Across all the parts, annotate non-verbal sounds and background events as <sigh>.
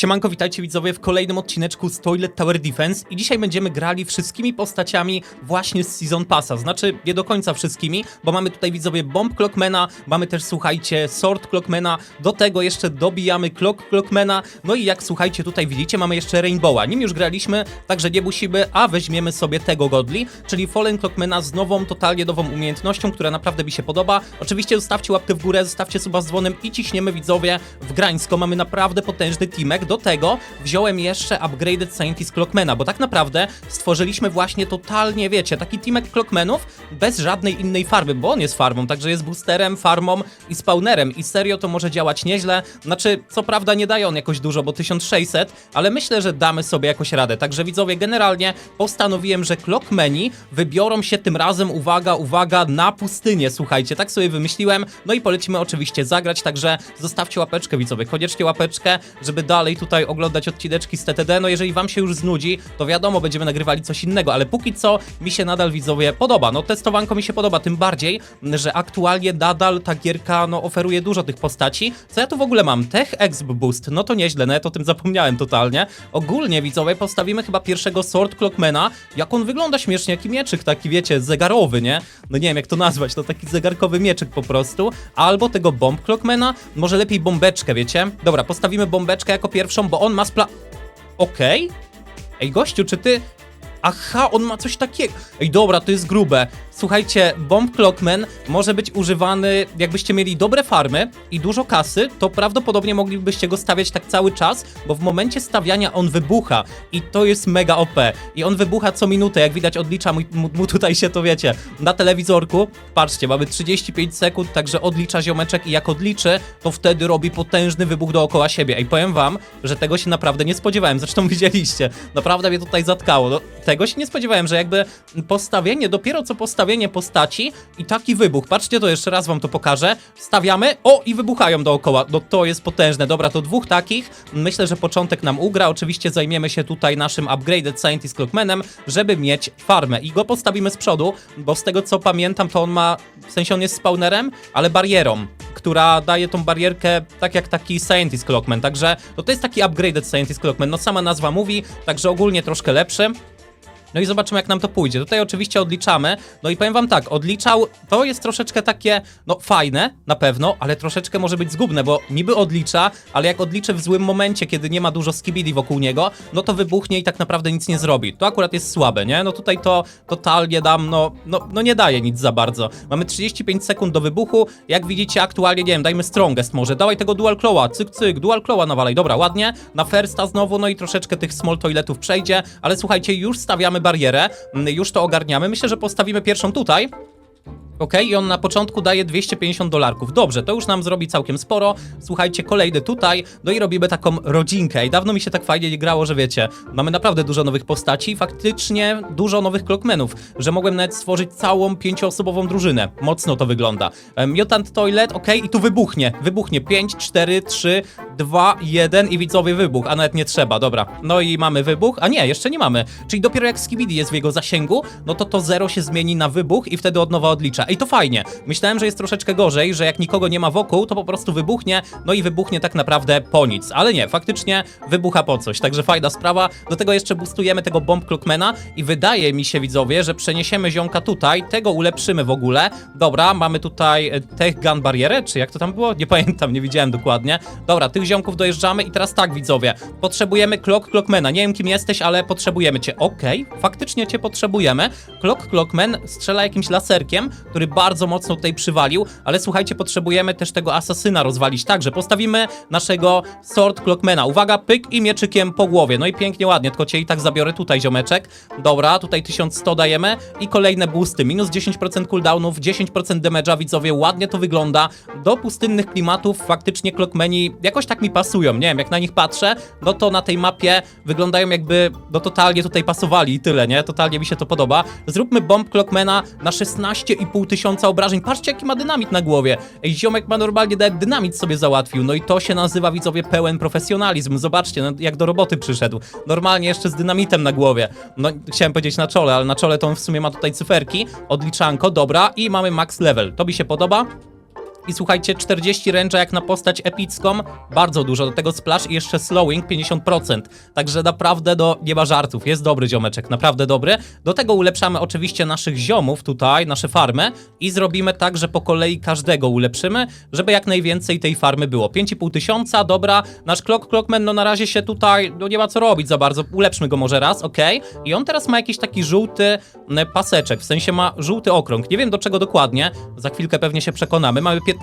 Siemanko, witajcie widzowie w kolejnym odcineczku z Toilet Tower Defense i dzisiaj będziemy grali wszystkimi postaciami właśnie z Season Passa, znaczy nie do końca wszystkimi, bo mamy tutaj widzowie Bomb Clockmana, mamy też słuchajcie Sword Clockmana, do tego jeszcze dobijamy Clock Clockmana, no i jak słuchajcie tutaj widzicie mamy jeszcze Rainbowa, nim już graliśmy, także nie musimy, a weźmiemy sobie tego Godli, czyli Fallen Clockmana z nową, totalnie nową umiejętnością, która naprawdę mi się podoba. Oczywiście zostawcie łapkę w górę, zostawcie suba z dzwonem i ciśniemy widzowie w Grańsko, mamy naprawdę potężny teamek, do tego wziąłem jeszcze Upgraded Scientist Clockmana, bo tak naprawdę stworzyliśmy właśnie totalnie, wiecie, taki teamek Clockmanów bez żadnej innej farmy, bo on jest farmą, także jest boosterem, farmą i spawnerem. I serio to może działać nieźle, znaczy, co prawda nie daje on jakoś dużo, bo 1600, ale myślę, że damy sobie jakoś radę, także widzowie, generalnie postanowiłem, że Clockmani wybiorą się tym razem, uwaga, uwaga, na pustynię, słuchajcie, tak sobie wymyśliłem, no i polecimy oczywiście zagrać, także zostawcie łapeczkę widzowie, koniecznie łapeczkę, żeby dalej tutaj oglądać odcineczki z TTD, no jeżeli wam się już znudzi, to wiadomo, będziemy nagrywali coś innego, ale póki co mi się nadal widzowie podoba, no testowanko mi się podoba, tym bardziej, że aktualnie nadal ta gierka, no oferuje dużo tych postaci, co ja tu w ogóle mam, Tech Exp Boost, no to nieźle, nawet o tym zapomniałem totalnie, ogólnie widzowie postawimy chyba pierwszego Sword Clockmana, jak on wygląda śmiesznie, jaki mieczyk taki, wiecie, zegarowy, nie? No nie wiem jak to nazwać, to taki zegarkowy mieczyk po prostu, albo tego Bomb Clockmana, może lepiej bombeczkę, wiecie? Dobra, postawimy bombeczkę jako pierwszą, bo on ma spla... Okej? Ej, gościu, czy ty... Aha, on ma coś takiego. Ej, dobra, to jest grube. Słuchajcie, Bomb Clockman może być używany, jakbyście mieli dobre farmy i dużo kasy, to prawdopodobnie moglibyście go stawiać tak cały czas, bo w momencie stawiania on wybucha i to jest mega OP. I on wybucha co minutę, jak widać odlicza mu, mu, tutaj się to wiecie. Na telewizorku, patrzcie, mamy 35 sekund, także odlicza ziomeczek i jak odliczy, to wtedy robi potężny wybuch dookoła siebie. Ej, powiem wam, że tego się naprawdę nie spodziewałem, zresztą <laughs> widzieliście. Naprawdę mnie tutaj zatkało. No, tego się nie spodziewałem, że jakby postawienie, dopiero co postawienie postaci i taki wybuch. Patrzcie, to jeszcze raz wam to pokażę. Stawiamy, o i wybuchają dookoła. No to jest potężne. Dobra, to dwóch takich. Myślę, że początek nam ugra. Oczywiście zajmiemy się tutaj naszym Upgraded Scientist Clockmanem, żeby mieć farmę. I go postawimy z przodu, bo z tego co pamiętam, to on ma, w sensie on jest spawnerem, ale barierą, która daje tą barierkę tak jak taki Scientist Clockman. Także no to jest taki Upgraded Scientist Clockman. No sama nazwa mówi, także ogólnie troszkę lepszy. No i zobaczymy, jak nam to pójdzie. Tutaj oczywiście odliczamy. No i powiem wam tak, odliczał, to jest troszeczkę takie, no fajne, na pewno, ale troszeczkę może być zgubne, bo niby odlicza, ale jak odliczy w złym momencie, kiedy nie ma dużo skibidi wokół niego, no to wybuchnie i tak naprawdę nic nie zrobi. To akurat jest słabe, nie? No tutaj to totalnie dam, no, no, no nie daje nic za bardzo. Mamy 35 sekund do wybuchu, jak widzicie aktualnie, nie wiem, dajmy strongest może, dawaj tego dual clawa, cyk, cyk, dual clawa nawalaj, dobra, ładnie, na firsta znowu, no i troszeczkę tych small toiletów przejdzie, ale słuchajcie, już stawiamy barierę, mm, już to ogarniamy. Myślę, że postawimy pierwszą tutaj. Ok, i on na początku daje 250 dolarków. Dobrze, to już nam zrobi całkiem sporo. Słuchajcie, kolejny tutaj, no i robimy taką rodzinkę. I dawno mi się tak fajnie nie grało, że wiecie, mamy naprawdę dużo nowych postaci, faktycznie dużo nowych clockmenów, że mogłem nawet stworzyć całą pięcioosobową drużynę. Mocno to wygląda. Mutant Toilet, ok, i tu wybuchnie. Wybuchnie 5, 4, 3, 2, 1 i widzowie wybuch, a nawet nie trzeba, dobra. No i mamy wybuch, a nie, jeszcze nie mamy. Czyli dopiero jak Skibidi jest w jego zasięgu, no to to zero się zmieni na wybuch i wtedy od nowa odlicza. Ej, to fajnie. Myślałem, że jest troszeczkę gorzej, że jak nikogo nie ma wokół, to po prostu wybuchnie, no i wybuchnie tak naprawdę po nic. Ale nie, faktycznie wybucha po coś, także fajna sprawa. Do tego jeszcze boostujemy tego Bomb Clockmana i wydaje mi się, widzowie, że przeniesiemy ziomka tutaj, tego ulepszymy w ogóle. Dobra, mamy tutaj e, Tech Gun barierę, czy jak to tam było? Nie pamiętam, nie widziałem dokładnie. Dobra, tych ziomków dojeżdżamy i teraz tak, widzowie, potrzebujemy Clock Clockmana. Nie wiem, kim jesteś, ale potrzebujemy cię. Okej, faktycznie cię potrzebujemy. Clock Clockman strzela jakimś laserkiem, bardzo mocno tutaj przywalił, ale słuchajcie, potrzebujemy też tego asasyna rozwalić. Także postawimy naszego Sword Clockmana. Uwaga, pyk i mieczykiem po głowie. No i pięknie, ładnie, tylko cię i tak zabiorę tutaj, ziomeczek. Dobra, tutaj 1100 dajemy i kolejne boosty. Minus 10% cooldownów, 10% damage'a, widzowie, ładnie to wygląda. Do pustynnych klimatów faktycznie Clockmani jakoś tak mi pasują. Nie wiem, jak na nich patrzę, no to na tej mapie wyglądają jakby, no totalnie tutaj pasowali i tyle, nie? Totalnie mi się to podoba. Zróbmy Bomb Clockmana na 16,5 tysiąca obrażeń. Patrzcie, jaki ma dynamit na głowie. Ej, ziomek ma normalnie nawet dynamit sobie załatwił. No i to się nazywa, widzowie, pełen profesjonalizm. Zobaczcie, no, jak do roboty przyszedł. Normalnie jeszcze z dynamitem na głowie. No, chciałem powiedzieć na czole, ale na czole to on w sumie ma tutaj cyferki. Odliczanko, dobra. I mamy max level. To mi się podoba. I słuchajcie, 40 range'a jak na postać epicką, bardzo dużo, do tego splash i jeszcze slowing 50%, także naprawdę do nie ma żartów, jest dobry ziomeczek, naprawdę dobry. Do tego ulepszamy oczywiście naszych ziomów tutaj, nasze farmy i zrobimy tak, że po kolei każdego ulepszymy, żeby jak najwięcej tej farmy było. 5,5 tysiąca, dobra, nasz Clock Clockman no na razie się tutaj, no nie ma co robić za bardzo, ulepszmy go może raz, okej. I on teraz ma jakiś taki żółty m, paseczek, w sensie ma żółty okrąg, nie wiem do czego dokładnie, za chwilkę pewnie się przekonamy. Mamy 15%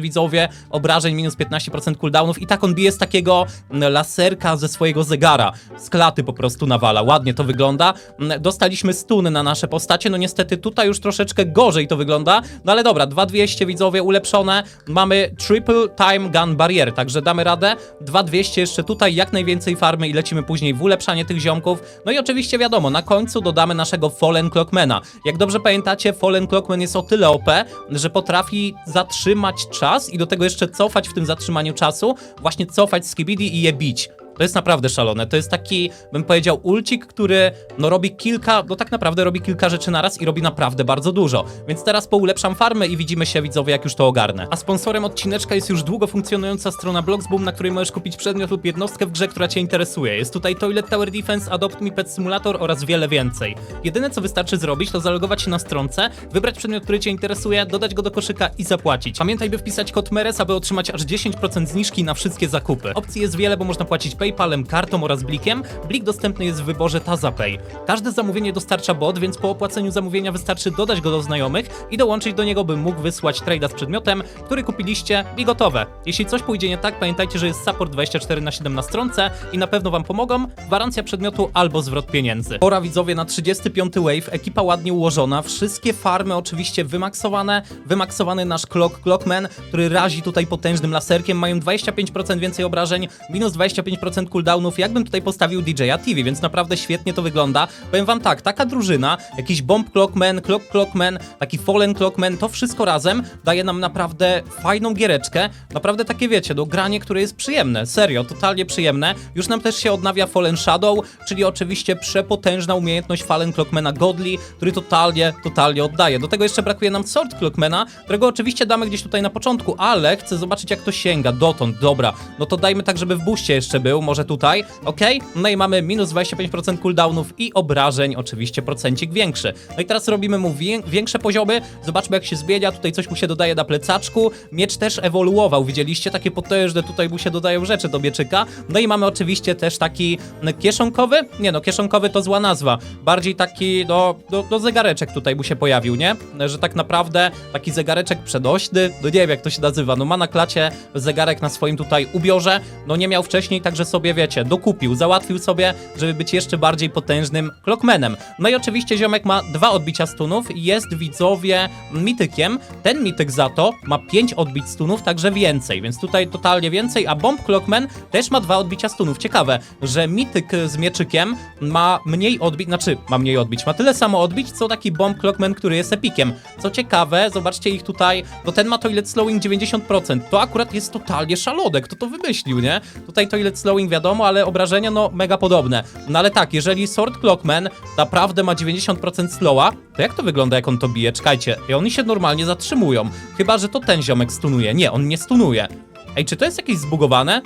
widzowie obrażeń, minus 15% cooldownów i tak on bije z takiego m, laserka ze swojego zegara, z klaty po prostu nawala, ładnie to wygląda. M, Dostaliśmy stuny na nasze postacie, no niestety tutaj już troszeczkę gorzej to wygląda, no ale dobra, 2200 widzowie ulepszone, mamy triple time gun barrier, także damy radę, 2200 jeszcze tutaj, jak najwięcej farmy i lecimy później w ulepszanie tych ziomków, no i oczywiście wiadomo, na końcu dodamy naszego Fallen Clockmana. Jak dobrze pamiętacie, Fallen Clockman jest o tyle OP, że potrafi zatrzymać czas i do tego jeszcze cofać w tym zatrzymaniu czasu, właśnie cofać z Kibidi i je bić. To jest naprawdę szalone. To jest taki, bym powiedział, ulcik, który no robi kilka, no tak naprawdę robi kilka rzeczy naraz i robi naprawdę bardzo dużo. Więc teraz poulepszam farmę i widzimy się widzowie, jak już to ogarnę. A sponsorem odcineczka jest już długo funkcjonująca strona Bloxboom, na której możesz kupić przedmiot lub jednostkę w grze, która cię interesuje. Jest tutaj Toilet Tower Defense, Adopt Me Pet Simulator oraz wiele więcej. Jedyne co wystarczy zrobić, to zalogować się na stronce, wybrać przedmiot, który cię interesuje, dodać go do koszyka i zapłacić. Pamiętaj, by wpisać kod MERES, aby otrzymać aż 10% zniżki na wszystkie zakupy. Opcji jest wiele, bo można płacić PayPalem, kartą oraz blikiem. Blik dostępny jest w wyborze TazaPay. Każde zamówienie dostarcza bot, więc po opłaceniu zamówienia wystarczy dodać go do znajomych i dołączyć do niego, by mógł wysłać trade'a z przedmiotem, który kupiliście i gotowe. Jeśli coś pójdzie nie tak, pamiętajcie, że jest support 24 na 7 na stronce i na pewno wam pomogą. Gwarancja przedmiotu albo zwrot pieniędzy. Pora widzowie na 35 wave, ekipa ładnie ułożona, wszystkie farmy oczywiście wymaksowane, wymaksowany nasz Clock Clockman, który razi tutaj potężnym laserkiem, mają 25% więcej obrażeń, minus 25% cooldownów, jakbym tutaj postawił DJ-a TV, więc naprawdę świetnie to wygląda. Powiem wam tak, taka drużyna, jakiś Bomb Clockman, Clock Clockman, taki Fallen Clockman, to wszystko razem daje nam naprawdę fajną giereczkę, naprawdę takie wiecie, do granie, które jest przyjemne, serio, totalnie przyjemne. Już nam też się odnawia Fallen Shadow, czyli oczywiście przepotężna umiejętność Fallen Clockmana Godly, który totalnie, totalnie oddaje. Do tego jeszcze brakuje nam Sword Clockmana, którego oczywiście damy gdzieś tutaj na początku, ale chcę zobaczyć jak to sięga dotąd, dobra, no to dajmy tak, żeby w buście jeszcze był, może tutaj, ok? No i mamy minus 25% cooldownów i obrażeń, oczywiście procencik większy. No i teraz robimy mu wię większe poziomy, zobaczmy jak się zmienia, tutaj coś mu się dodaje na plecaczku, miecz też ewoluował, widzieliście? Takie potężne tutaj mu się dodają rzeczy do mieczyka, no i mamy oczywiście też taki mm, kieszonkowy, nie no, kieszonkowy to zła nazwa, bardziej taki, no, do, do zegareczek tutaj mu się pojawił, nie? Że tak naprawdę taki zegareczek przedośny, no nie wiem jak to się nazywa, no ma na klacie zegarek na swoim tutaj ubiorze, no nie miał wcześniej, także sobie wiecie, dokupił, załatwił sobie, żeby być jeszcze bardziej potężnym Clockmanem. No i oczywiście ziomek ma dwa odbicia stunów i jest widzowie mitykiem. Ten mityk za to ma pięć odbić stunów, także więcej, więc tutaj totalnie więcej, a Bomb Clockman też ma dwa odbicia stunów. Ciekawe, że mityk z mieczykiem ma mniej odbić, znaczy ma mniej odbić, ma tyle samo odbić, co taki Bomb Clockman, który jest epikiem. Co ciekawe, zobaczcie ich tutaj, no ten ma toilet slowing 90%, to akurat jest totalnie szalone, kto to wymyślił, nie? Tutaj toilet slowing wiadomo, ale obrażenia no mega podobne. No ale tak, jeżeli Sword Clockman naprawdę ma 90% slowa, to jak to wygląda, jak on to bije? Czekajcie, i oni się normalnie zatrzymują. Chyba, że to ten ziomek stunuje. Nie, on nie stunuje. Ej, czy to jest jakieś zbugowane?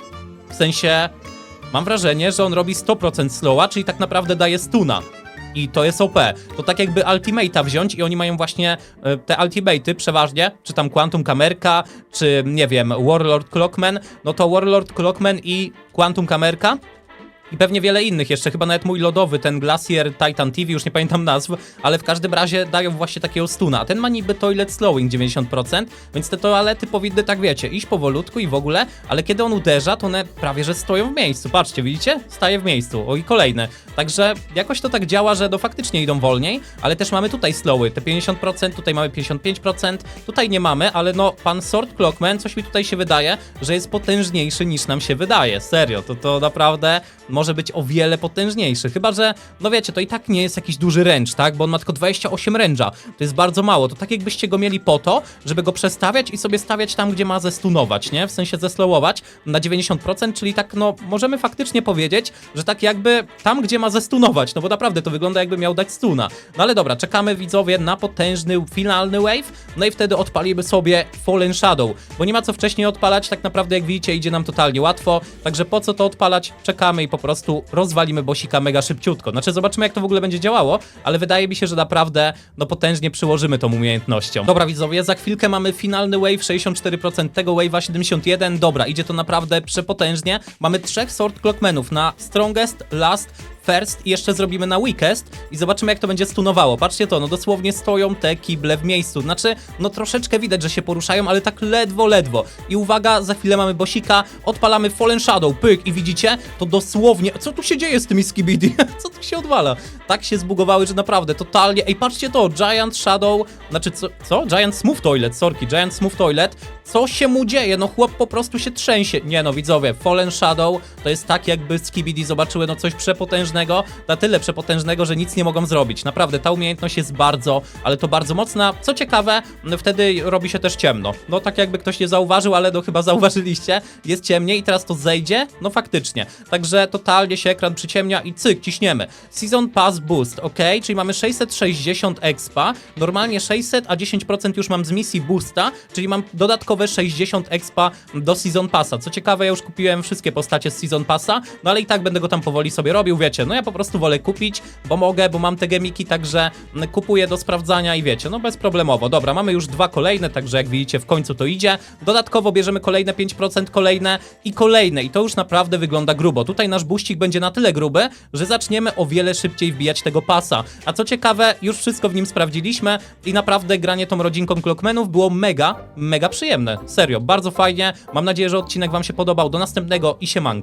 W sensie, mam wrażenie, że on robi 100% slowa, czyli tak naprawdę daje stuna. I to jest OP. To tak jakby Ultimate'a wziąć i oni mają właśnie e, te Ultimate'y przeważnie, czy tam Quantum Kamerka, czy nie wiem, Warlord Clockman, no to Warlord Clockman i Quantum Kamerka i pewnie wiele innych jeszcze, chyba nawet mój lodowy, ten Glacier Titan TV, już nie pamiętam nazw, ale w każdym razie dają właśnie takiego stuna. A ten ma niby toilet slowing 90%, więc te toalety powinny, tak wiecie, iść powolutku i w ogóle, ale kiedy on uderza, to one prawie że stoją w miejscu. Patrzcie, widzicie? Staje w miejscu. O i kolejne. Także jakoś to tak działa, że no faktycznie idą wolniej, ale też mamy tutaj slowy, te 50%, tutaj mamy 55%, tutaj nie mamy, ale no pan Sword Clockman, coś mi tutaj się wydaje, że jest potężniejszy niż nam się wydaje. Serio, to to naprawdę może być o wiele potężniejszy. Chyba, że, no wiecie, to i tak nie jest jakiś duży ręcz, tak? Bo on ma tylko 28 ręcza. To jest bardzo mało. To tak jakbyście go mieli po to, żeby go przestawiać i sobie stawiać tam, gdzie ma zestunować, nie? W sensie zeslowować na 90%, czyli tak, no, możemy faktycznie powiedzieć, że tak jakby tam, gdzie ma zestunować, no bo naprawdę to wygląda jakby miał dać stuna. No ale dobra, czekamy widzowie na potężny, finalny wave, no i wtedy odpalimy sobie Fallen Shadow, bo nie ma co wcześniej odpalać, tak naprawdę jak widzicie idzie nam totalnie łatwo, także po co to odpalać? Czekamy i po prostu rozwalimy bosika mega szybciutko. Znaczy zobaczymy jak to w ogóle będzie działało, ale wydaje mi się, że naprawdę no potężnie przyłożymy tą umiejętnością. Dobra widzowie, za chwilkę mamy finalny wave, 64% tego wave'a 71, dobra, idzie to naprawdę przepotężnie. Mamy trzech sort clockmenów na strongest, last, first i jeszcze zrobimy na weakest i zobaczymy jak to będzie stunowało. Patrzcie to, no dosłownie stoją te kible w miejscu. Znaczy, no troszeczkę widać, że się poruszają, ale tak ledwo, ledwo. I uwaga, za chwilę mamy bosika, odpalamy Fallen Shadow, pyk i widzicie, to dosłownie, co tu się dzieje z tymi skibidi? <laughs> co tu się odwala? Tak się zbugowały, że naprawdę totalnie, ej patrzcie to, Giant Shadow, znaczy co? co? Giant Smooth Toilet, sorki, Giant Smooth Toilet, co się mu dzieje? No chłop po prostu się trzęsie. Nie no, widzowie, Fallen Shadow to jest tak jakby Skibidi zobaczyły no coś przepotężnego, na tyle przepotężnego, że nic nie mogą zrobić. Naprawdę, ta umiejętność jest bardzo, ale to bardzo mocna. Co ciekawe, wtedy robi się też ciemno. No tak jakby ktoś nie zauważył, ale no chyba <laughs> zauważyliście, jest ciemniej i teraz to zejdzie? No faktycznie. Także totalnie się ekran przyciemnia i cyk, ciśniemy. Season Pass Boost, ok? Czyli mamy 660 expa, normalnie 600, a 10% już mam z misji boosta, czyli mam dodatkowe 60 expa do Season Passa. Co ciekawe, ja już kupiłem wszystkie postacie z Season Passa, no ale i tak będę go tam powoli sobie robił, wiecie, no ja po prostu wolę kupić, bo mogę, bo mam te gemiki, także kupuję do sprawdzania i wiecie, no bezproblemowo. Dobra, mamy już dwa kolejne, także jak widzicie w końcu to idzie. Dodatkowo bierzemy kolejne 5%, kolejne i kolejne i to już naprawdę wygląda grubo. Tutaj nasz buścik będzie na tyle gruby, że zaczniemy o wiele szybciej wbijać tego pasa. A co ciekawe, już wszystko w nim sprawdziliśmy i naprawdę granie tą rodzinką Clockmenów było mega, mega przyjemne. Serio, bardzo fajnie. Mam nadzieję, że odcinek wam się podobał. Do następnego i siemanko.